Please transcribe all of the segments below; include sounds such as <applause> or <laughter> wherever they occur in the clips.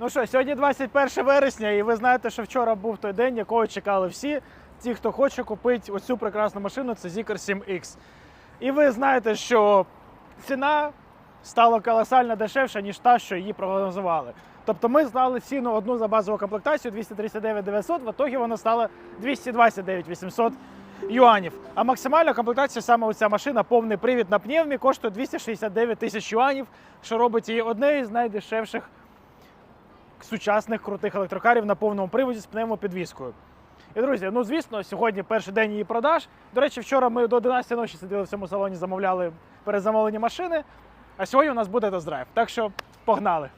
Ну що, сьогодні 21 вересня, і ви знаєте, що вчора був той день, якого чекали всі. Ті, хто хоче купити оцю прекрасну машину, це Zikr 7X. І ви знаєте, що ціна стала колосально дешевша, ніж та, що її прогнозували. Тобто ми знали ціну одну за базову комплектацію 239 900, в ітогі вона стала 229 800 юанів. А максимальна комплектація саме оця машина, повний привід на пневмі, коштує 269 тисяч юанів, що робить її однією з найдешевших сучасних крутих електрокарів на повному приводі з пневмопідвіскою. І друзі, ну звісно, сьогодні перший день її продаж. До речі, вчора ми до 11 ночі сиділи в цьому салоні, замовляли перезамовлені машини. А сьогодні у нас буде тест-драйв. Так що погнали.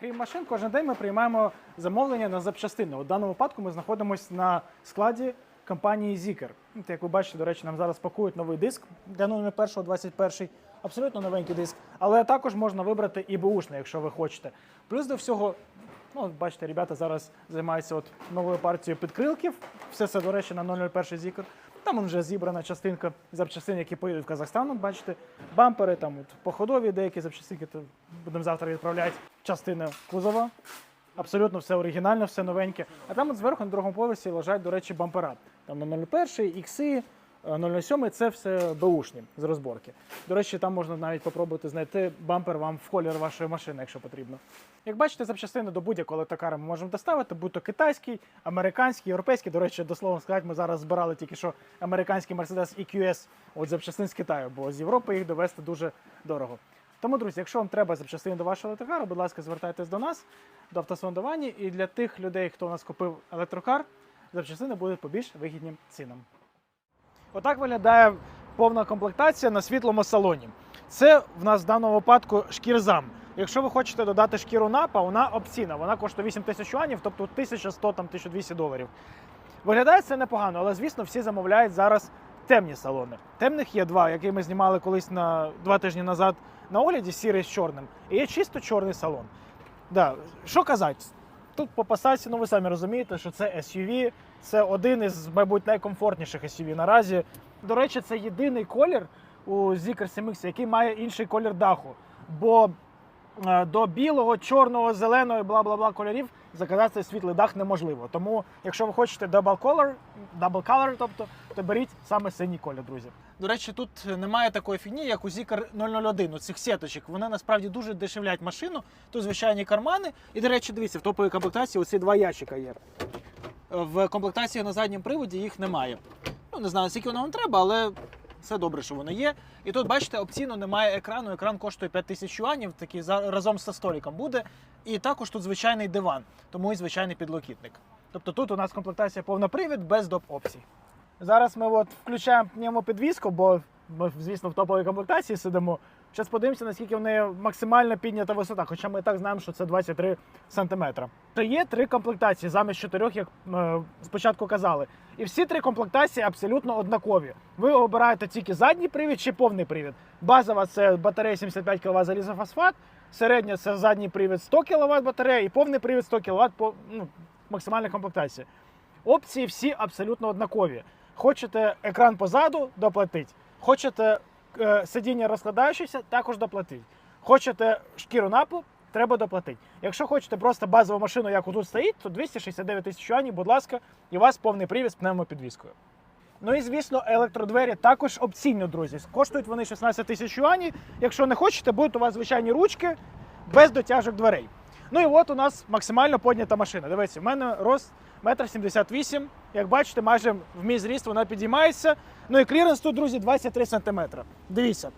Крім машин, кожен день ми приймаємо замовлення на запчастини. У даному випадку ми знаходимося на складі компанії Zikr. Як ви бачите, до речі, нам зараз пакують новий диск для номер 1 21 абсолютно новенький диск. Але також можна вибрати і бушний, якщо ви хочете. Плюс до всього, ну, бачите, ребята зараз займаються от новою партією підкрилків. Все це, до речі, на 001 Zikr. Там вже зібрана частинка запчастин, які поїдуть в Казахстан. От бачите, бампери, там от походові деякі запчастинки, то будемо завтра відправляти. Частина кузова. Абсолютно все оригінальне, все новеньке. А там от зверху на другому поверсі лежать, до речі, бампера. Там на 01, ікси, е, 07 це все беушні з розборки. До речі, там можна навіть попробувати знайти бампер вам в колір вашої машини, якщо потрібно. Як бачите, запчастини до будь-якого летокара ми можемо доставити, будь то китайський, американський, європейський. До речі, дословно сказати, ми зараз збирали тільки що американський Mercedes EQS от запчастин з Китаю, бо з Європи їх довести дуже дорого. Тому, друзі, якщо вам треба запчастини до вашого електрокару, будь ласка, звертайтесь до нас, до автосалону Вані. І для тих людей, хто у нас купив електрокар, запчастини будуть по більш вигідним цінам. Отак виглядає повна комплектація на світлому салоні. Це в нас в даному випадку шкірзам. Якщо ви хочете додати шкіру напа, вона опційна. Вона коштує 8 тисяч юанів, тобто 1100 там 1200 доларів. Виглядає це непогано, але звісно, всі замовляють зараз темні салони. Темних є два, які ми знімали колись на два тижні назад на огляді, сірий з чорним. І є чисто чорний салон. Да. Що казати? Тут по посадці, ну ви самі розумієте, що це SUV, це один із, мабуть, найкомфортніших SUV наразі. До речі, це єдиний колір у Zikr 7X, який має інший колір даху. Бо е, до білого, чорного, зеленого і бла-бла-бла кольорів заказати світлий дах неможливо. Тому, якщо ви хочете double color, double color, тобто, то беріть саме синій колір, друзі. До речі, тут немає такої фігні, як у Zikr 001, у цих сіточок. Вони насправді дуже дешевлять машину. Тут звичайні кармани. І, до речі, дивіться, в топовій комплектації оці два ящика є. В комплектації на задньому приводі їх немає. Ну, не знаю, скільки воно вам треба, але все добре, що воно є. І тут, бачите, опційно немає екрану. Екран коштує 5 тисяч юанів, такий разом з столиком буде. І також тут звичайний диван, тому і звичайний підлокітник. Тобто тут у нас комплектація повнопривід без доп опцій. Зараз ми от включаємо пневмопідвіску, бо ми, звісно, в топовій комплектації сидимо. Зараз подивимося, наскільки в неї максимально піднята висота, хоча ми і так знаємо, що це 23 см. То є три комплектації замість чотирьох, як е, спочатку казали. І всі три комплектації абсолютно однакові. Ви обираєте тільки задній привід чи повний привід. Базова це батарея 75 кВт залізофосфат, середня це задній привід 100 кВт батарея і повний привід 100 кВт по ну, максимальна комплектація. Опції всі абсолютно однакові. Хочете екран позаду доплатить. Хочете сидіння розкладаючеся, також доплатить. Хочете шкіру напу, треба доплатити. Якщо хочете просто базову машину, як тут стоїть, то 269 тисяч юанів, будь ласка, і у вас повний привід з пневмопідвіскою. Ну і звісно, електродвері також опційно, друзі. Коштують вони 16 тисяч юанів. Якщо не хочете, будуть у вас звичайні ручки без дотяжок дверей. Ну і от у нас максимально поднята машина. Дивіться, в мене рост 1,78 м. Як бачите, майже в мій зріст вона підіймається. Ну і кліренс тут, друзі, 23 см. Дивіться.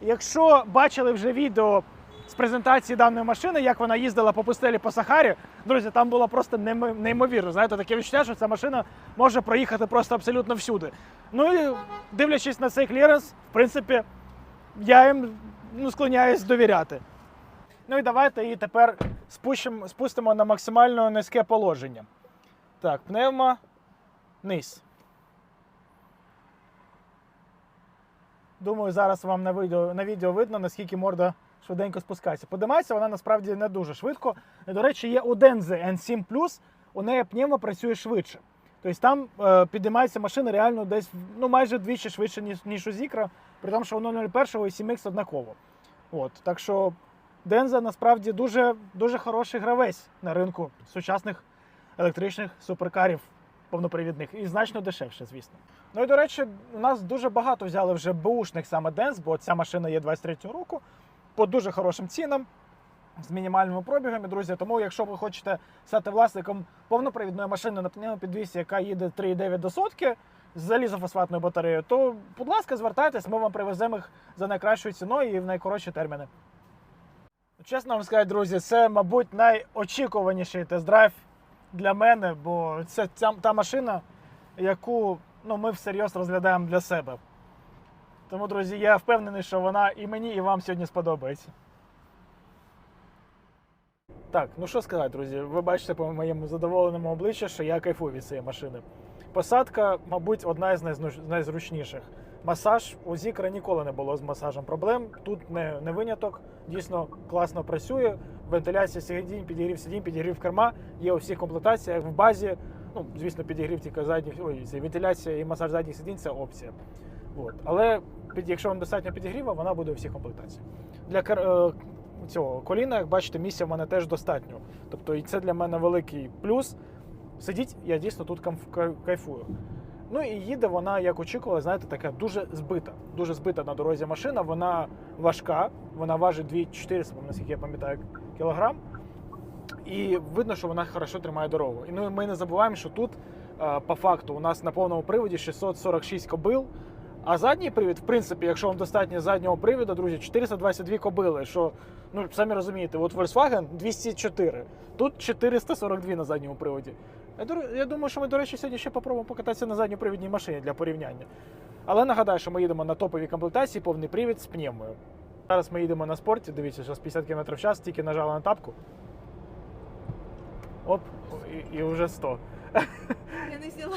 Якщо бачили вже відео з презентації даної машини, як вона їздила по пустелі по Сахарі, друзі, там було просто неймовірно. Знаєте, таке відчуття, що ця машина може проїхати просто абсолютно всюди. Ну і дивлячись на цей кліренс, в принципі, я їм ну, склоняюсь довіряти. Ну і давайте її тепер спущимо, спустимо на максимально низьке положення. Так, пневма низ. Думаю, зараз вам на відео, на відео видно, наскільки морда швиденько спускається. Подимається вона насправді не дуже швидко. До речі, є у Denze N7 у неї пневма працює швидше. Тобто там е, підіймається машина реально десь ну, майже вдвічі швидше, ніж, ніж у Zikra, при тому, що у 001 і 7X однаково. От, так що Денза насправді дуже, дуже хороший гравець на ринку сучасних електричних суперкарів повнопривідних і значно дешевше, звісно. Ну і до речі, у нас дуже багато взяли вже бушних саме Денз, бо ця машина є 23-го року по дуже хорошим цінам. З мінімальними пробігами, друзі. Тому, якщо ви хочете стати власником повнопривідної машини на пневмо підвісі, яка їде 3,9 до сотки з залізофосфатною батареєю, то, будь ласка, звертайтесь, ми вам привеземо їх за найкращою ціною і в найкоротші терміни. Чесно вам сказати, друзі, це, мабуть, найочікуваніший тест-драйв для мене, бо це ця, та машина, яку ну, ми всерйоз розглядаємо для себе. Тому, друзі, я впевнений, що вона і мені, і вам сьогодні сподобається. Так, ну що сказати, друзі, ви бачите по моєму задоволеному обличчю, що я кайфую від цієї машини. Посадка, мабуть, одна із найзручніших. Масаж у Зікра ніколи не було з масажем проблем. Тут не, не виняток, дійсно класно працює. Вентиляція сидінь, підігрів сидінь, підігрів керма. Є у всіх комплектаціях в базі. Ну, звісно, підігрів тільки задніх, ой, це вентиляція і масаж задніх сидінь це опція. От. Але під, якщо вам достатньо підігріва, вона буде у всіх комплектаціях. Для е, цього коліна, як бачите, місця в мене теж достатньо. Тобто і це для мене великий плюс. Сидіть, я дійсно тут кайфую. Ну і їде вона, як очікували, знаєте, така дуже збита. Дуже збита на дорозі машина. Вона важка, вона важить 2400, наскільки я пам'ятаю, кілограм. І видно, що вона хорошо тримає дорогу. І ну, ми не забуваємо, що тут е, по факту у нас на повному приводі 646 кобил. А задній привід, в принципі, якщо вам достатньо заднього привіду, друзі, 422 кобили. Що, ну самі розумієте, от Volkswagen 204, тут 442 на задньому приводі. Я, думаю, що ми, до речі, сьогодні ще попробуємо покататися на задньопривідній машині для порівняння. Але нагадаю, що ми їдемо на топовій комплектації, повний привід з пневмою. Зараз ми їдемо на спорті, дивіться, зараз 50 км в час, тільки нажали на тапку. Оп, і, і вже 100. Я не зняла.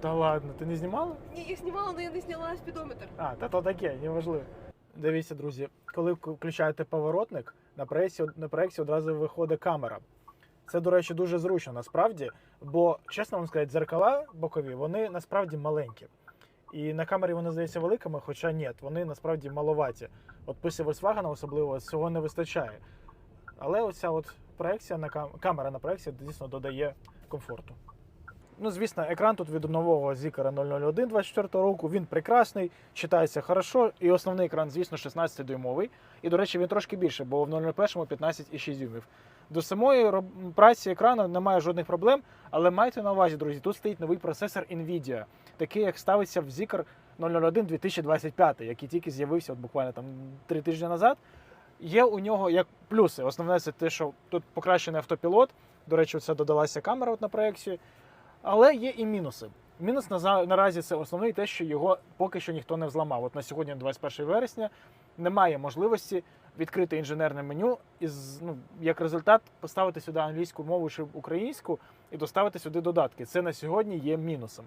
Та ладно, ти не знімала? Ні, я знімала, але я не зняла спідометр. А, та то таке, неважливо. Дивіться, друзі, коли включаєте поворотник, на проєкції, на проєкції одразу виходить камера. Це, до речі, дуже зручно насправді, бо, чесно вам сказати, дзеркала бокові, вони насправді маленькі. І на камері вони здаються великими, хоча ні, вони насправді маловаті. От після Volkswagen особливо цього не вистачає. Але оця от проекція на кам... камера на проекції дійсно додає комфорту. Ну, звісно, екран тут від нового Zikr 001 24 року. Він прекрасний, читається хорошо. І основний екран, звісно, 16-дюймовий. І, до речі, він трошки більше, бо в 01 15,6 дюймів. До самої праці екрану немає жодних проблем, але майте на увазі, друзі, тут стоїть новий процесор Nvidia, такий, як ставиться в Zikr 001 2025, який тільки з'явився от буквально там три тижні назад. Є у нього як плюси. Основне це те, що тут покращений автопілот. До речі, це додалася камера от на проєкції. Але є і мінуси. Мінус на- наразі це основний те, що його поки що ніхто не взламав. От на сьогодні, 21 вересня, немає можливості відкрити інженерне меню і ну, як результат поставити сюди англійську мову чи українську і доставити сюди додатки. Це на сьогодні є мінусом.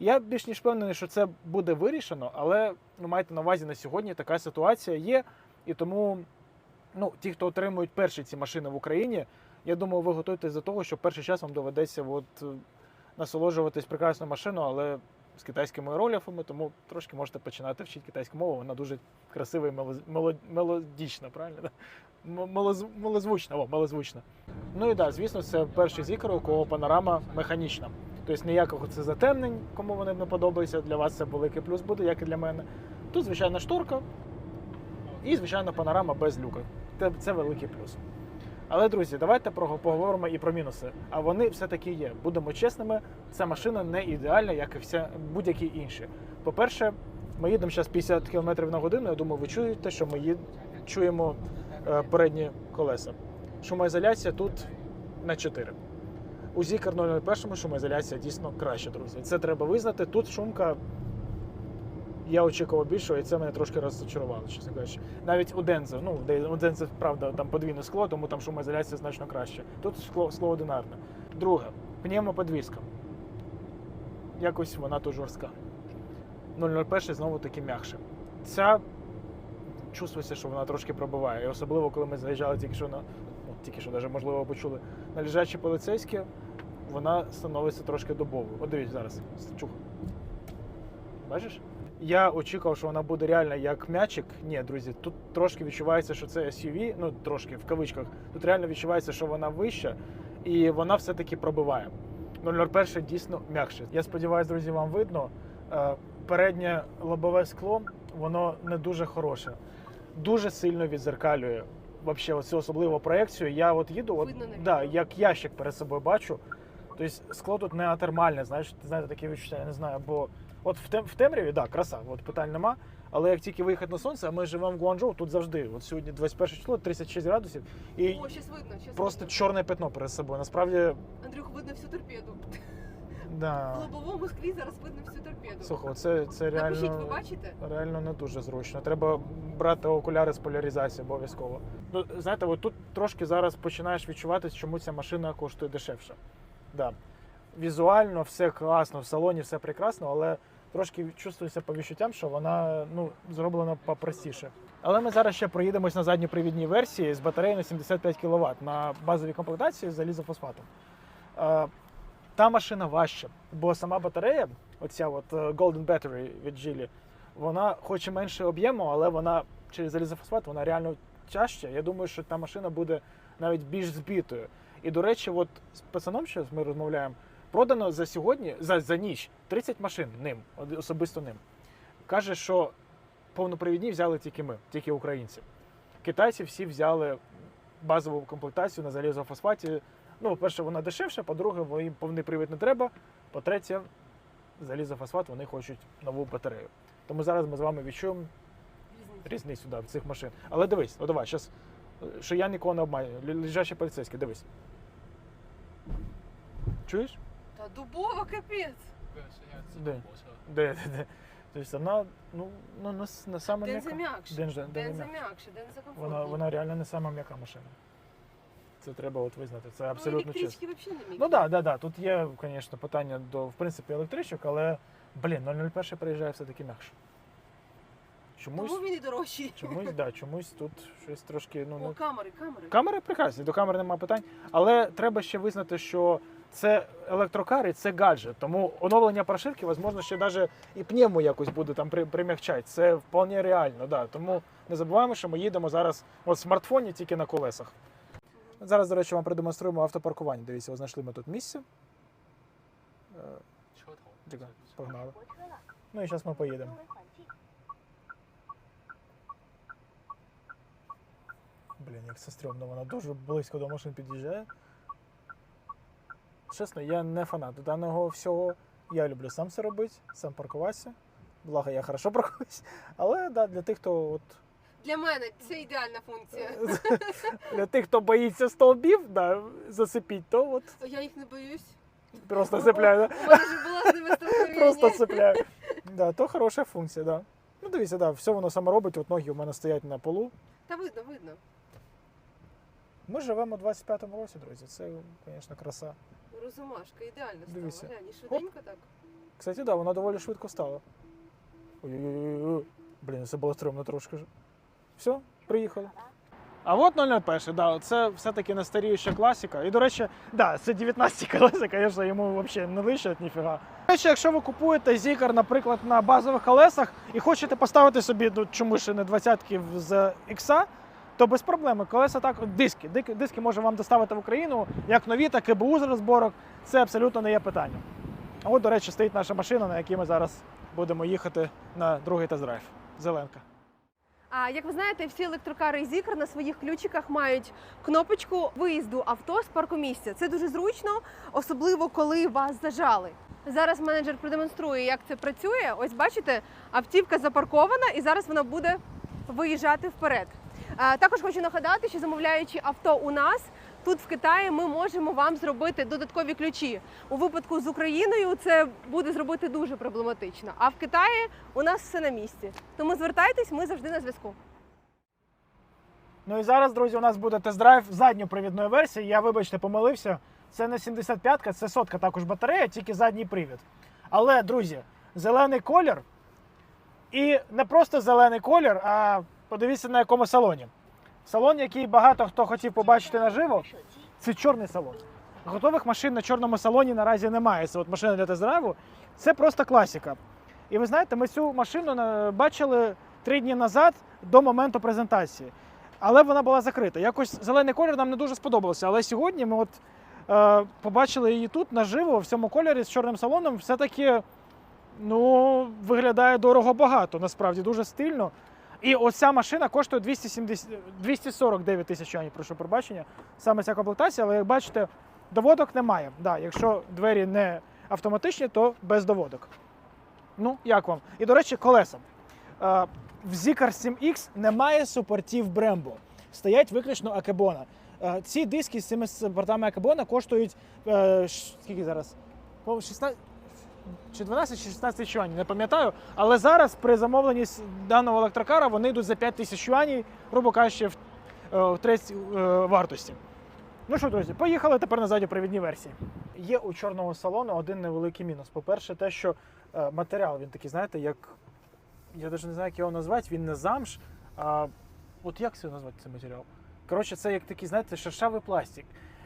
Я більш ніж впевнений, що це буде вирішено, але ну, майте на увазі на сьогодні така ситуація є. І тому ну, ті, хто отримують перші ці машини в Україні, я думаю, ви готуєтесь до того, що перший час вам доведеться от, насолоджуватись прекрасною машиною, але з китайськими рольєфами, тому трошки можете починати вчити китайську мову. Вона дуже красива і мелодічна, правильно? да? М- мелоз- Милозвучна, о, милозвучна. Ну і так, звісно, це перший зікр, у кого панорама механічна. Тобто ніякого це затемнень, кому вони не подобаються. Для вас це великий плюс буде, як і для мене. Тут звичайна шторка і, звичайно, панорама без люка. Це великий плюс. Але, друзі, давайте поговоримо і про мінуси. А вони все-таки є. Будемо чесними, ця машина не ідеальна, як і вся будь-які інші. По-перше, ми їдемо зараз 50 км на годину. Я думаю, ви чуєте, що ми їд... чуємо е, передні колеса. Шумоізоляція тут на 4. У Zikr 01 шумоізоляція дійсно краща, друзі. Це треба визнати. Тут шумка. Я очікував більшого, і це мене трошки розчарувало, чесно кажучи. Навіть у Дензо, ну у Дензо, правда, там подвійне скло, тому там шумоізоляція значно краще. Тут скло, скло одинарне. Друге, пневмоподвізка. Якось вона тут жорстка. 001 знову таки м'якше. Ця чувствується, що вона трошки пробиває. І особливо, коли ми заїжджали тільки що на, ну, тільки що навіть, можливо, почули на лежачі поліцейські, вона становиться трошки добовою. От дивіться зараз, чух. Бачиш? Я очікував, що вона буде реально як м'ячик. Ні, друзі, тут трошки відчувається, що це SUV, ну трошки в кавичках. Тут реально відчувається, що вона вища, і вона все-таки пробиває. 001 дійсно м'якше. Я сподіваюся, друзі, вам видно. Е, Переднє лобове скло, воно не дуже хороше. Дуже сильно відзеркалює вообще оцю особливу проекцію. Я от їду, от, Видно да, як ящик перед собою бачу. Тобто скло тут не атермальне, знаєш, знаєте, таке відчуття, я не знаю, бо от в, тем, в темряві, да, краса, от питань нема. Але як тільки виїхати на сонце, а ми живемо в Гуанчжоу, тут завжди. От сьогодні 21 число, 36 градусів, і О, сейчас видно, сейчас просто видно. чорне пятно перед собою. Насправді, Андрюх, видно всю торпеду. <laughs> В да. лобовому склі зараз видно всю торпеду. Слухай, це, це Напишіть, ви реально. бачите? Реально не дуже зручно. Треба брати окуляри з поляризації обов'язково. Ну, знаєте, от тут трошки зараз починаєш відчувати, чому ця машина коштує дешевше. Да. Візуально все класно, в салоні все прекрасно, але трошки чувствується по відчуттям, що вона ну, зроблена попростіше. Але ми зараз ще проїдемось на задньопривідній версії з батареєю на 75 кВт на базовій комплектації з залізофосфатом. Е, Та машина важча, бо сама батарея, оця от е, Golden Battery від Geely, вона хоч і менше об'єму, але вона через залізофосфат вона реально тяжча. Я думаю, що та машина буде навіть більш збитою. І до речі, от з пацаном, що ми розмовляємо, продано за сьогодні, за, за ніч 30 машин ним, особисто ним. Каже, що повнопривідні взяли тільки ми, тільки українці. Китайці всі взяли базову комплектацію на залізофосфаті. Ну, по-перше, вона дешевша, по-друге, їм повний привід не треба. По-третє, залізофосфат вони хочуть нову батарею. Тому зараз ми з вами відчуємо різницю да, в цих машин. Але дивись, о, давай, щас, що я нікого не обманюю. Лежачий поліцейський, дивись. Чуєш? дубова капець. Де? Де, де, де. Тобто вона, ну, ну, на, на саме Денза м'якша. Денза, Денза м'якша, Денза комфортна. Вона, вона реально не сама м'яка машина. Це треба от визнати. Це ну, абсолютно ну, чесно. взагалі не м'які. Ну да, да, да. Тут є, звісно, питання до, в принципі, електричок, але, блін, 001 приїжджає все-таки м'якше. Чомусь, Тому він і дорожчий. чомусь, да, чомусь тут щось трошки. Ну, О, не... камери, камери. Камери прекрасні, до камер немає питань. Але треба ще визнати, що це електрокар і це гаджет. Тому оновлення прошивки, можливо, ще навіть і пневму якось буде там примягчати. Це вполне реально. Да. Тому не забуваємо, що ми їдемо зараз от в смартфоні тільки на колесах. Зараз, до речі, вам продемонструємо автопаркування. Дивіться, ось знайшли ми тут місце. Чекай, погнали. Ну і зараз ми поїдемо. Блін, як це стрьомно, вона дуже близько до машин під'їжджає. Чесно, я не фанат даного всього. Я люблю сам це робити, сам паркуватися. Благо, я хорошо <laughs> паркуюсь. Але да, для тих, хто от Для мене це ідеальна функція. <laughs> для тих, хто боїться стовбів, да, засипіть, то от Я їх не боюсь. просто цепляю. да. Просто цепляю. Да, то хороша функція, да. Ну дивіться, да, все воно саме робить, от ноги у мене стоять на полу. Та видно, видно. Ми живемо у 25-му році, друзі. Це, звісно, краса. Розумашка, ідеально Дивися. стала. Глянь, і швиденько так. Кстати, да, вона доволі швидко стала. Ой-ой-ой. Блін, це було стрьомно трошки. ж. Все, приїхали. А от 001, да, це все-таки не старіюча класика. І, до речі, да, це 19 колеса, звісно, йому взагалі не лишать ніфіга. До речі, якщо ви купуєте Zikar, наприклад, на базових колесах і хочете поставити собі, ну чому ще не 20-ки з X, то без проблеми. Колеса так, диски. Диски може вам доставити в Україну, як нові, так і БУ з розборок. Це абсолютно не є питання. А от, до речі, стоїть наша машина, на якій ми зараз будемо їхати на другий тест-драйв. Зеленка. А як ви знаєте, всі електрокари Zikr на своїх ключиках мають кнопочку виїзду авто з паркомісця. Це дуже зручно, особливо коли вас зажали. Зараз менеджер продемонструє, як це працює. Ось бачите, автівка запаркована, і зараз вона буде виїжджати вперед. Також хочу нагадати, що замовляючи авто у нас. Тут в Китаї ми можемо вам зробити додаткові ключі. У випадку з Україною це буде зробити дуже проблематично. А в Китаї у нас все на місці. Тому звертайтесь, ми завжди на зв'язку. Ну і зараз, друзі, у нас буде тест-драйв задньопривідної версії. Я, вибачте, помилився. Це не 75-ка, це сотка також батарея, тільки задній привід. Але, друзі, зелений колір. І не просто зелений колір, а подивіться на якому салоні. Салон, який багато хто хотів побачити наживо, це чорний салон. Готових машин на чорному салоні наразі немає. Це от машина для тест-драйву. Це просто класика. І ви знаєте, ми цю машину бачили три дні назад до моменту презентації. Але вона була закрита. Якось зелений колір нам не дуже сподобався. Але сьогодні ми от е, побачили її тут наживо в цьому кольорі з чорним салоном. Все-таки ну, виглядає дорого багато, насправді дуже стильно. І оця машина коштує 270, 249 тисяч юанів, прошу пробачення. Саме ця комплектація, але як бачите, доводок немає. Да, якщо двері не автоматичні, то без доводок. Ну, як вам? І до речі, колеса. Е, В Zikar 7X немає супортів Brembo. Стоять виключно Акебона. Е, Ці диски з цими супортами Акебона коштують е, скільки зараз? По 16 чи 12 чи 16 тисяч юанів, не пам'ятаю. Але зараз при замовленні даного електрокара вони йдуть за 5 тисяч юанів, грубо кажучи, в, е, в треть е, вартості. Ну що, друзі, поїхали тепер на задньопривідній версії. Є у чорного салону один невеликий мінус. По-перше, те, що е, матеріал він такий, знаєте, як. Я навіть не знаю, як його назвати, він не замш, а от як це назвати цей матеріал? Коротше, це як такий, знаєте, шершавий пластик.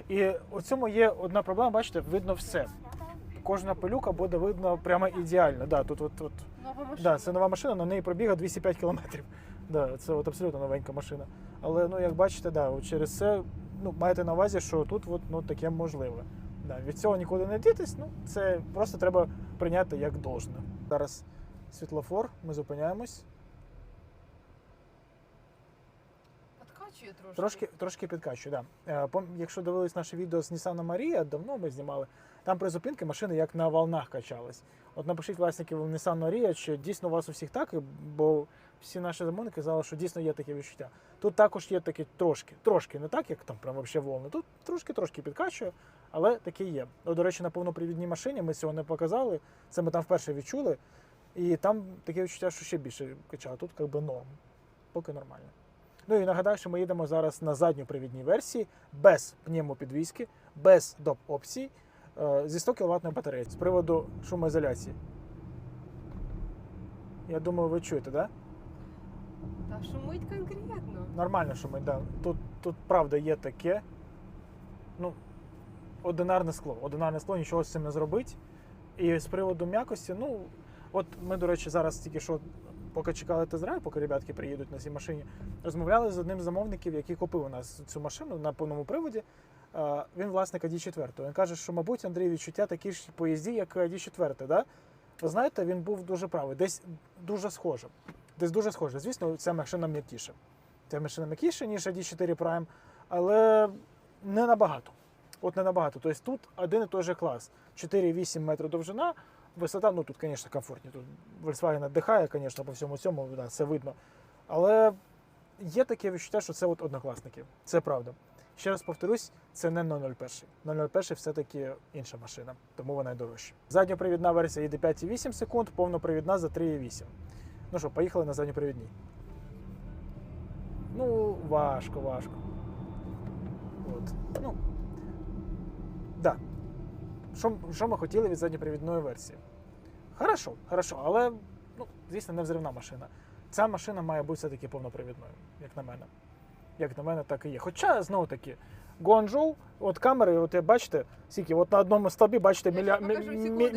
І у цьому є одна проблема, бачите, видно все. Кожна пилюка буде видно прямо ідеально. Да, тут, от, от, Нова машина. Да, це нова машина, на неї пробіга 205 кілометрів. Да, це от абсолютно новенька машина. Але ну, як бачите, да, от через це ну, маєте на увазі, що тут от, ну, таке можливе. Да, від цього нікуди не дітись, ну, це просто треба прийняти як должне. Зараз світлофор, ми зупиняємось. Подкачує трошки. Трошки, трошки підкачую, да. Е, Якщо дивились наше відео з Nissan Марія, давно ми знімали, там при зупинці машини як на волнах качались. От напишіть власників Nissan Marія, чи дійсно у вас у всіх так, бо всі наші замовники казали, що дійсно є таке відчуття. Тут також є таке трошки, трошки не так, як там прям вообще волни. Тут трошки-трошки підкачує, але таке є. От, до речі, на повнопривідній машині ми цього не показали. Це ми там вперше відчули. І там таке відчуття, що ще більше качало. Тут якби норм. Поки нормально. Ну і нагадаю, що ми їдемо зараз на задньопривідній версії без пневмопідвізки, без доп опцій е, зі 100 кВт батареї з приводу шумоізоляції. Я думаю, ви чуєте, так? Да? Та шумить конкретно. Нормально шумить, да. Тут, тут правда є таке. Ну, одинарне скло. Одинарне скло, нічого з цим не зробить. І з приводу м'якості, ну, от ми, до речі, зараз тільки що, поки чекали тест-драйв, поки ребятки приїдуть на цій машині, розмовляли з одним з замовників, який купив у нас цю машину на повному приводі. Він власник ID 4. Він каже, що, мабуть, Андрій відчуття такі ж по їзді, як ID 4. Да? Ви знаєте, він був дуже правий, десь дуже схоже. Десь дуже схоже. Звісно, ця машина м'якіша. Ця машина м'якіша, ніж ID 4 Prime, але не набагато. От не набагато. Тобто тут один і той же клас. 4,8 метрів довжина, висота, ну тут, звісно, комфортні. Тут Volkswagen надихає, звісно, по всьому цьому, да, це видно. Але є таке відчуття, що це от однокласники. Це правда. Ще раз повторюсь, це не 001. 001 все-таки інша машина, тому вона й дорожча. Задньопривідна версія їде 5,8 секунд, повнопривідна за 3,8. Ну що, поїхали на задньопривідній. Ну, важко, важко. От. Ну. Да. Що ми хотіли від задньопривідної версії? Хорошо, хорошо, але, ну, звісно, не взривна машина. Ця машина має бути все-таки повнопривідною, як на мене. Як на мене, так і є. Хоча, знову таки, Гуанчжоу, от камери, от бачите, скільки, от на одному столбі бачите Я покажу, мі-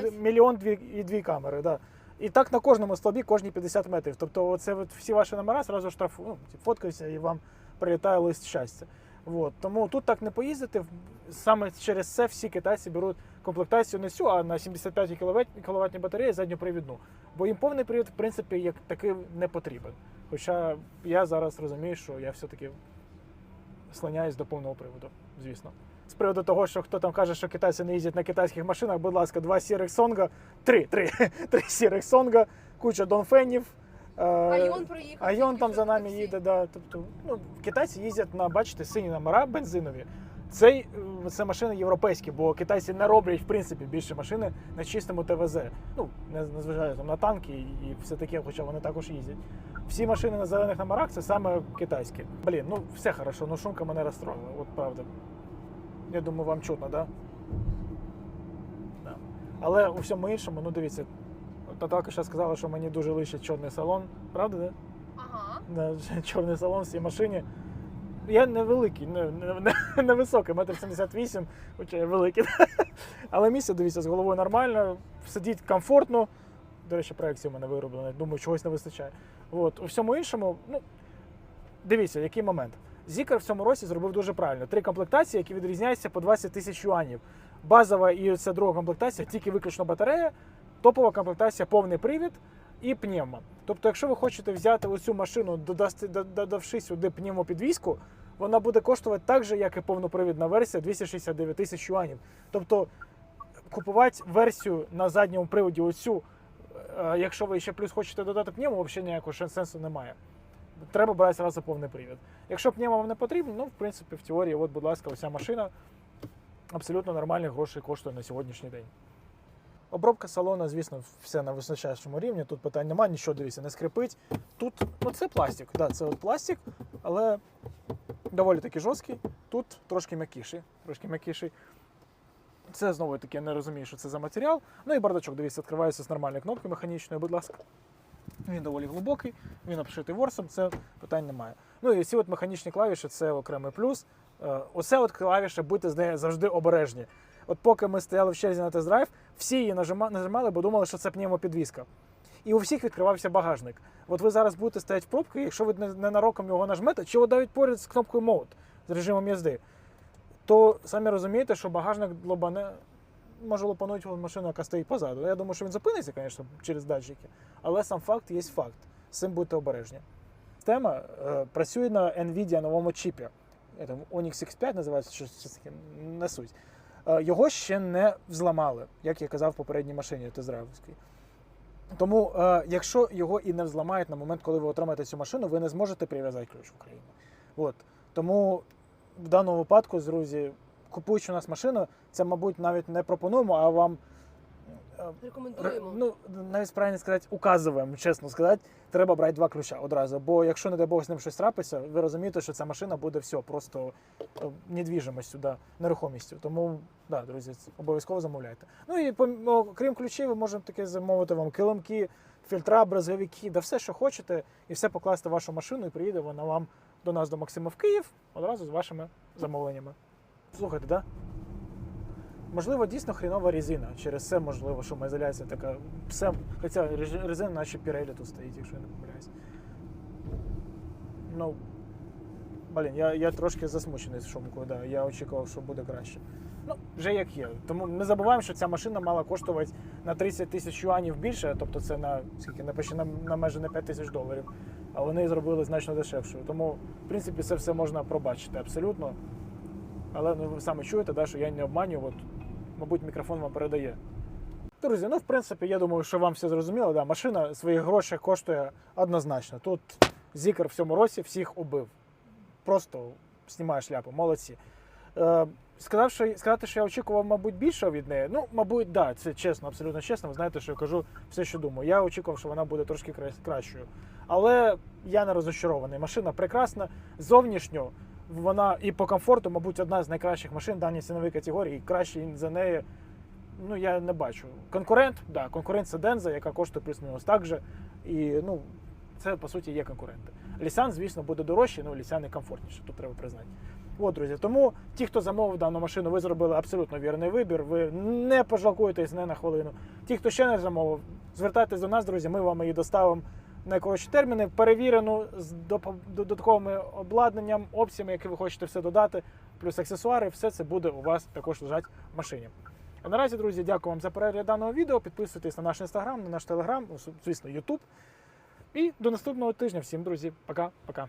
секундочку, мільйон дві, і дві камери. Да. І так на кожному столбі кожні 50 метрів. Тобто оце от всі ваші номера зразу штрафу, ну, фоткаються і вам прилітає лист щастя. От. Тому тут так не поїздити. Саме через це всі китайці беруть комплектацію не всю, а на 75 кВт батареї задньопривідну. Бо їм повний привід, в принципі, як такий не потрібен. Хоча я зараз розумію, що я все-таки слоняюсь до повного приводу, звісно. З приводу того, що хто там каже, що китайці не їздять на китайських машинах, будь ласка, два сірих сонга, три, три, <laughs> три сірих сонга, куча донфенів. е, Айон проїхав. Айон там за нами їде, да. Тобто, ну, китайці їздять на, бачите, сині номера бензинові. Цей, е, це машини європейські, бо китайці не роблять в принципі більше машини на чистому ТВЗ. Ну, не незважаючи там на танки і все таке, хоча вони також їздять. Всі машини на зелених номерах це саме китайські. Блін, ну все хорошо, ну шумка мене розстроїла, от правда. Я думаю, вам чутно, да? Да. Але у всьому іншому, ну дивіться, Наталка ще сказала, що мені дуже личить чорний салон. Правда, да? Ага. <laughs> чорний салон в цій машині. Я невеликий, не, не, не, <laughs> високий, метр 78, хоча я великий. <laughs> Але місце, дивіться, з головою нормально, сидіть комфортно. До речі, проекція в мене вироблена. Думаю, чогось не вистачає. От. У всьому іншому, ну, дивіться, який момент. Зікер в цьому році зробив дуже правильно. Три комплектації, які відрізняються по 20 тисяч юанів. Базова і це друга комплектація, тільки виключно батарея, топова комплектація повний привід і пневма. Тобто, якщо ви хочете взяти оцю машину, додавши сюди пневмопідвізку, вона буде коштувати так же, як і повнопривідна версія 269 тисяч юанів. Тобто купувати версію на задньому приводі оцю, е, якщо ви ще плюс хочете додати пневму, взагалі ніякого сенсу немає. Треба брати зразу повний привід. Якщо пневма вам не потрібно, ну в принципі в теорії, от, будь ласка, оця машина абсолютно нормальних грошей коштує на сьогоднішній день. Обробка салона, звісно, все на височайшому рівні. Тут питань немає, нічого дивіться, не скрипить. Тут ну, це пластик. Да, це от пластик, але доволі таки жорсткий. Тут трошки м'якіший. Трошки м'якіший. Це знову таки я не розумію, що це за матеріал. Ну і бардачок, дивіться, відкривається з нормальної кнопки механічної, будь ласка. Він доволі глибокий, він обшитий ворсом, це питань немає. Ну і ці от механічні клавіші це окремий плюс. Е, Оце от клавіша, будьте з нею завжди обережні. От поки ми стояли в черзі на тест-драйв, всі її нажима- нажимали, бо думали, що це пневмопідвізка. І у всіх відкривався багажник. От ви зараз будете стояти в пробці, якщо ви ненароком його нажмете, чи от навіть поряд з кнопкою Mode, з режимом їзди, то самі розумієте, що багажник лобане може лопануть машину, яка стоїть позаду. Я думаю, що він зупиниться, звісно, через датчики, але сам факт є факт. З цим будьте обережні. Система е, працює на NVIDIA новому чіпі. Там Onyx X5 називається, щось таке, не суть. Е, Його ще не взламали, як я казав в попередній машині тест-драйвовській. Тому, е, якщо його і не взламають на момент, коли ви отримаєте цю машину, ви не зможете прив'язати ключ в Україну. От. Тому в даному випадку, друзі, купуючи у нас машину, це, мабуть, навіть не пропонуємо, а вам Рекомендуємо. Ну, навіть правильно сказати, указуємо, чесно сказати, треба брати два ключа одразу. Бо якщо, не дай Бог, з ним щось трапиться, ви розумієте, що ця машина буде все, просто е, недвіжимостю, да, нерухомістю. Тому, да, друзі, обов'язково замовляйте. Ну і крім ключів, ви можемо таке замовити вам килимки, фільтра, брезговики, да все, що хочете, і все покласти в вашу машину, і приїде вона вам до нас до Максима в Київ одразу з вашими замовленнями. Слухайте, да? Можливо, дійсно хрінова резина. Через це можливо, шумоізоляція така. Все, хоча резина наче Pirelli тут стоїть, якщо я не помиляюсь. Ну, блін, я, я трошки засмучений з шумкою, да. я очікував, що буде краще. Ну, вже як є. Тому не забуваємо, що ця машина мала коштувати на 30 тисяч юанів більше, тобто це на скільки на на, на майже на 5 тисяч доларів. А вони зробили значно дешевшою. Тому, в принципі, це все можна пробачити абсолютно. Але ну, ви саме чуєте, да, що я не обманюю, от, мабуть, мікрофон вам передає. Друзі, ну в принципі, я думаю, що вам все зрозуміло. Да, машина своїх грошей коштує однозначно. Тут Зікер в цьому році всіх убив. Просто знімає шляпу, молодці. Е, сказав, сказати, що я очікував, мабуть, більшого від неї. Ну, мабуть, да, це чесно, абсолютно чесно. Ви знаєте, що я кажу все, що думаю. Я очікував, що вона буде трошки кращою. Але я не розочарований. Машина прекрасна. Зовнішньо вона і по комфорту, мабуть, одна з найкращих машин даній ціновій категорії. І краще за неї ну, я не бачу. Конкурент, да, конкурент це Денза, яка коштує плюс-мінус так же. І ну, це по суті є конкуренти. Лісан, звісно, буде дорожчий, ну Лісан і комфортніше, тут треба признати. От, друзі, тому ті, хто замовив дану машину, ви зробили абсолютно вірний вибір. Ви не пожалкуєтесь не на хвилину. Ті, хто ще не замовив, звертайтесь до нас, друзі. Ми вам її доставимо найкоротші терміни, перевірену з додатковими додатковим обладнанням, опціями, які ви хочете все додати, плюс аксесуари, все це буде у вас також лежать в машині. А наразі, друзі, дякую вам за перегляд даного відео. Підписуйтесь на наш інстаграм, на наш телеграм, ну, звісно, Ютуб. І до наступного тижня. Всім, друзі, пока-пока.